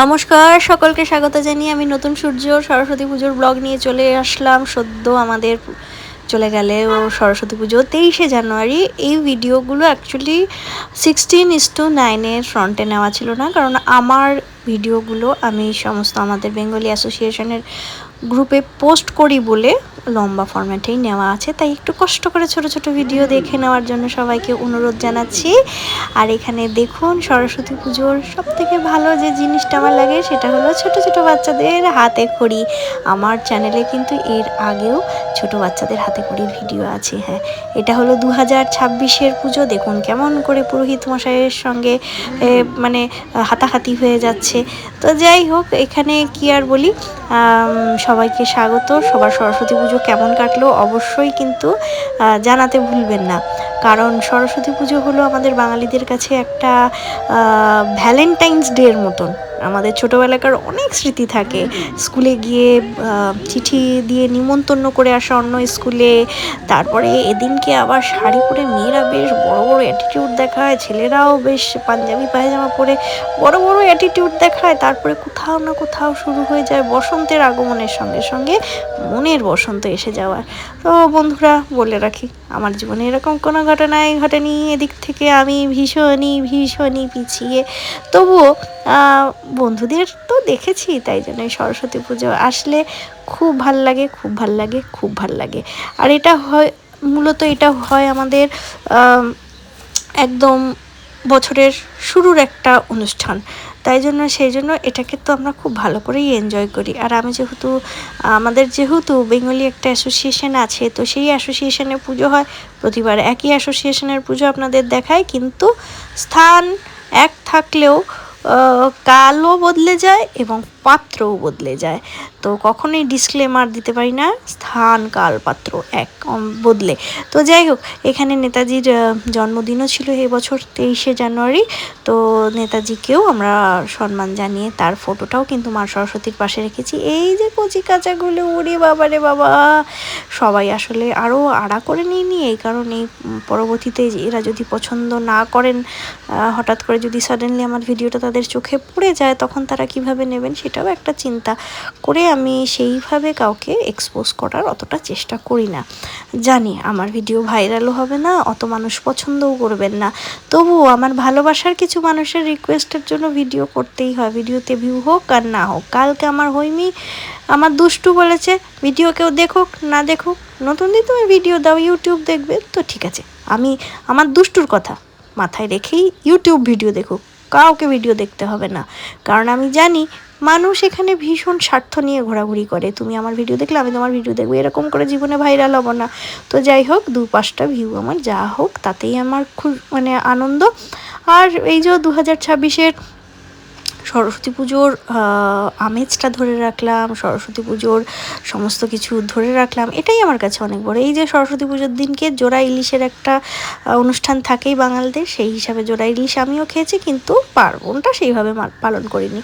নমস্কার, সকলকে স্বাগত জানিয়ে আমি নতুন সূর্য, সরস্বতী পুজোর ব্লগ নিয়ে চলে আসলাম। সদ্য আমাদের চলে গেলে ও সরস্বতী পুজো তেইশে জানুয়ারি। এই ভিডিওগুলো অ্যাকচুয়ালি সিক্সটিন ইস টু নাইনের ফ্রন্টে নেওয়া ছিল না, কারণ আমার ভিডিওগুলো আমি সমস্ত আমাদের বেঙ্গলি অ্যাসোসিয়েশনের গ্রুপে পোস্ট করি বলে লম্বা ফরম্যাটেই নেওয়া আছে তাই একটু কষ্ট করে ছোট ছোট ভিডিও দেখে নেওয়ার জন্য সবাইকে অনুরোধ জানাচ্ছি। আর এখানে দেখুন সরস্বতী পুজোর সব থেকে ভালো যে জিনিসটা আমার লাগে সেটা হলো ছোট ছোট বাচ্চাদের হাতে খড়ি। আমার চ্যানেলে কিন্তু এর আগেও ছোট বাচ্চাদের হাতে খড়ির ভিডিও আছে হ্যাঁ। এটা হলো দু হাজার ছাব্বিশের পুজো দেখুন কেমন করে পুরোহিত মশাইয়ের সঙ্গে মানে হাতাহাতি হয়ে যাচ্ছে। তো যাই হোক এখানে কি আর বলি সবাইকে স্বাগত। সবার সরস্বতী পুজো কেমন কাটলো অবশ্যই কিন্তু জানাতে ভুলবেন না। কারণ সরস্বতী পুজো হলো আমাদের বাঙালিদের কাছে একটা ভ্যালেন্টাইন্স ডের মতন। আমাদের ছোটোবেলাকার অনেক স্মৃতি থাকে। স্কুলে গিয়ে চিঠি দিয়ে নিমন্ত্রণ করে আসা অন্য স্কুলে, তারপরে এদিনকে আবার শাড়ি পরে মেয়েরা বেশ বড় বড় অ্যাটিটিউড দেখায়, ছেলেরাও বেশ পাঞ্জাবি পায়জামা পরে বড় বড় অ্যাটিটিউড দেখায়, তারপরে কোথাও না কোথাও শুরু হয়ে যায় বসন্তের আগমনের সঙ্গে সঙ্গে মনের বসন্ত এসে যাওয়ার। তো বন্ধুরা, বলে রাখি, আমার জীবনে এরকম কোনো ঘটনাই ঘটেনি। এদিক থেকে আমি ভীষণই ভীষণই পিছিয়ে। তবুও বন্ধুদের তো দেখেছি, তাই জন্য সরস্বতী পুজো আসলে খুব ভালো লাগে, খুব ভালো লাগে, খুব ভালো লাগে। আর এটা হয়, মূলত এটা হয় আমাদের একদম বছরের শুরুর একটা অনুষ্ঠান। তাই জন্য, সেই জন্য এটাকে তো আমরা খুব ভালো করেই এনজয় করি। আর আমি যেহেতু, আমাদের যেহেতু বেঙ্গলি একটা অ্যাসোসিয়েশন আছে, তো সেই অ্যাসোসিয়েশনে পুজো হয়, প্রতিবার একই অ্যাসোসিয়েশনের পুজো আপনাদের দেখায়, কিন্তু স্থান এক থাকলেও কালও বদলে যায় এবং পাত্রও বদলে যায়। তো কখনোই ডিসক্লেমার দিতে পারি না, স্থান কাল পাত্র এক বদলে। তো যাই হোক, এখানে নেতাজির জন্মদিনও ছিল এবছর তেইশে জানুয়ারি। তো নেতাজিকেও আমরা সম্মান জানিয়ে তার ফটোটাও কিন্তু মা সরস্বতীর পাশে রেখেছি। এই যে কচি কাঁচাগুলো, ওরে বাবা রে বাবা! সবাই আসলে আরও আড়া করে নিয়ে এই কারণে পরবর্তীতে এরা যদি পছন্দ না করেন হঠাৎ করে যদি সাডেনলি আমার ভিডিওটা তাদের চোখে পড়ে যায়, তখন তারা কীভাবে নেবেন সেটাও একটা চিন্তা করে আমি সেইভাবে কাউকে এক্সপোজ করার অতটা চেষ্টা করি না। জানি আমার ভিডিও ভাইরালও হবে না, অত মানুষ পছন্দও করবেন না। তবুও আমার ভালোবাসার কিছু মানুষের রিকোয়েস্টের জন্য ভিডিও করতেই হয়। ভিডিওতে ভিউ হোক আর না হোক, কালকে আমার হইমি আমার দুষ্টু বলেছে ভিডিও কেউ দেখুক, না দেখুক, নতুন দিন তুমি ভিডিও দাও ইউটিউব দেখবে। তো ঠিক আছে, আমি, আমার দুষ্টুর কথা মাথায় রেখেই ইউটিউব ভিডিও দেখুক। কাউকে ভিডিও দেখতে হবে না। কারণ আমি জানি মানুষ এখানে ভীষণ স্বার্থ নিয়ে ঘোরাঘুরি করে। তুমি আমার ভিডিও দেখলে, আমি তোমার ভিডিও দেখব। এরকম করে জীবনে ভাইরাল হব না। তো যাই হোক, দু পাঁচটা ভিউ আমার, যা হোক, তাতেই আমার খুব মানে আনন্দ। আর এই যে দু হাজার ছাব্বিশের সরস্বতী পুজোর আমেজটা ধরে রাখলাম, সরস্বতী পুজোর সমস্ত কিছু ধরে রাখলাম, এটাই আমার কাছে অনেক বড়। এই যে সরস্বতী পুজোর দিনকে জোড়া ইলিশের একটা অনুষ্ঠান থাকেই বাঙালিদের, সেই হিসাবে জোড়া ইলিশ আমিও খেয়েছি, কিন্তু পার্বণটা সেইভাবে পালন করিনি।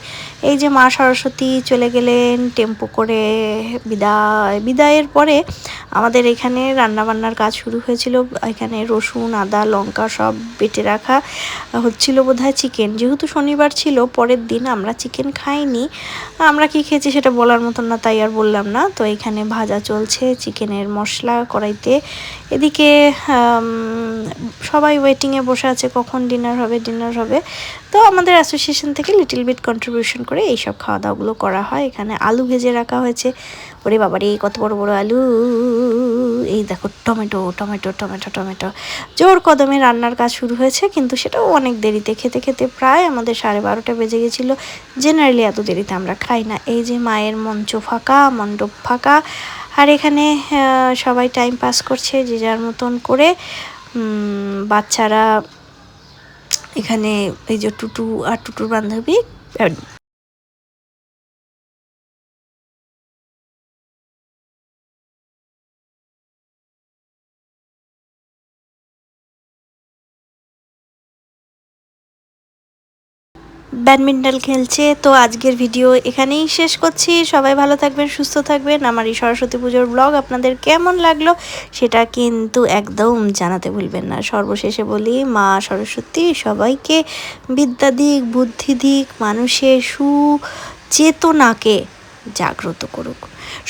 এই যে মা সরস্বতী চলে গেলেন, টেম্পো করে বিদায়, বিদায়ের পরে আমাদের এখানে রান্নাবান্নার কাজ শুরু হয়েছিল, এখানে রসুন, আদা, লঙ্কা সব বেটে রাখা হচ্ছিল বোধহয় চিকেন যেহেতু শনিবার ছিল, পরের দিন আমরা চিকেন খাইনি। আমরা কি খেয়েছি সেটা বলার মতন না, তাই আর বললাম না। তো এখানে ভাজা চলছে চিকেনের মশলা কড়াইতে। এদিকে সবাই ওয়েটিংয়ে বসে আছে, কখন ডিনার হবে ডিনার হবে। তো আমাদের অ্যাসোসিয়েশন থেকে লিটিল বিট কন্ট্রিবিউশন করে এইসব খাওয়া দাওয়াগুলো করা হয়। এখানে আলু ভেজে রাখা হয়েছে। ওরে বাবারে, কত বড় বড় আলু। এই দেখো, টমেটো টমেটো টমেটো টমেটো। জোর কদমে রান্নার কাজ শুরু হয়েছে, কিন্তু সেটাও অনেক দেরিতে। খেতে খেতে প্রায় আমাদের সাড়ে বারোটা বেজে গেছিল। জেনারেলি এত দেরিতে আমরা খাই না। এই যে মায়ের মঞ্চ ফাঁকা, মণ্ডপ ফাঁকা, আর এখানে সবাই টাইম পাস করছে যে যার মতন করে। বাচ্চারা এখানে এই যে টুটু আর টুটুর বান্ধবী ব্যাডমিন্টন খেলছে। তো আজকের ভিডিও এখানেই শেষ করছি। সবাই ভালো থাকবেন, সুস্থ থাকবেন। আমার এই সরস্বতী পুজোর ব্লগ আপনাদের কেমন লাগল সেটা কিন্তু একদম জানাতে ভুলবেন না। সর্বশেষে বলি, মা সরস্বতী সবাইকে বিদ্যা দিক, বুদ্ধি দিক, মানুষের সুচেতনাকে জাগ্রত করুক।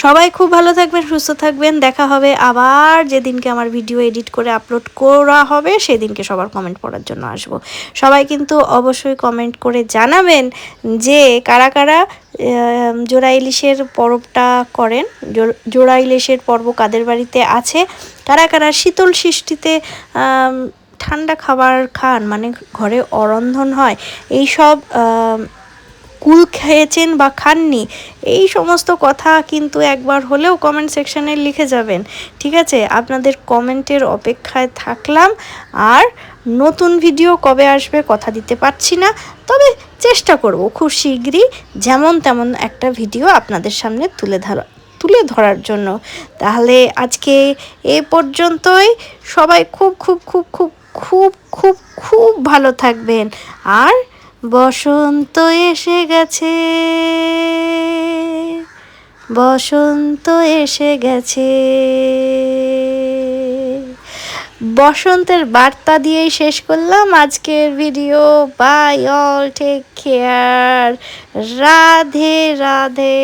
সবাই খুব ভালো থাকবেন, সুস্থ থাকবেন। দেখা হবে আবার যেদিনকে আমার ভিডিও এডিট করে আপলোড করা হবে, সেদিনকে সবার কমেন্ট পড়ার জন্য আসব। সবাই কিন্তু অবশ্যই কমেন্ট করে জানাবেন যে কারা কারা জোড়া ইলিশের পরবটা করেন জোড়া ইলিশের পর্ব কাদের বাড়িতে আছে, কারা কারা শীতল সৃষ্টিতে ঠান্ডা খাবার খান মানে ঘরে অরন্ধন হয় এই সব কুল খেয়েছেন বা খাননি, এই সমস্ত কথা কিন্তু একবার হলেও কমেন্ট সেকশানে লিখে যাবেন। ঠিক আছে? আপনাদের কমেন্টের অপেক্ষায় থাকলাম। আর নতুন ভিডিও কবে আসবে কথা দিতে পারছি না, তবে চেষ্টা করব খুব শীঘ্রই যেমন তেমন একটা ভিডিও আপনাদের সামনে তুলে ধরা, তুলে ধরার জন্য। তাহলে আজকে এ পর্যন্তই। সবাই খুব খুব খুব খুব খুব খুব খুব ভালো থাকবেন। আর বসন্ত এসে গেছে, বসন্ত এসে গেছে। বসন্তের বার্তা দিয়েই শেষ করলাম আজকের video. Bye all take care Radhe Radhe.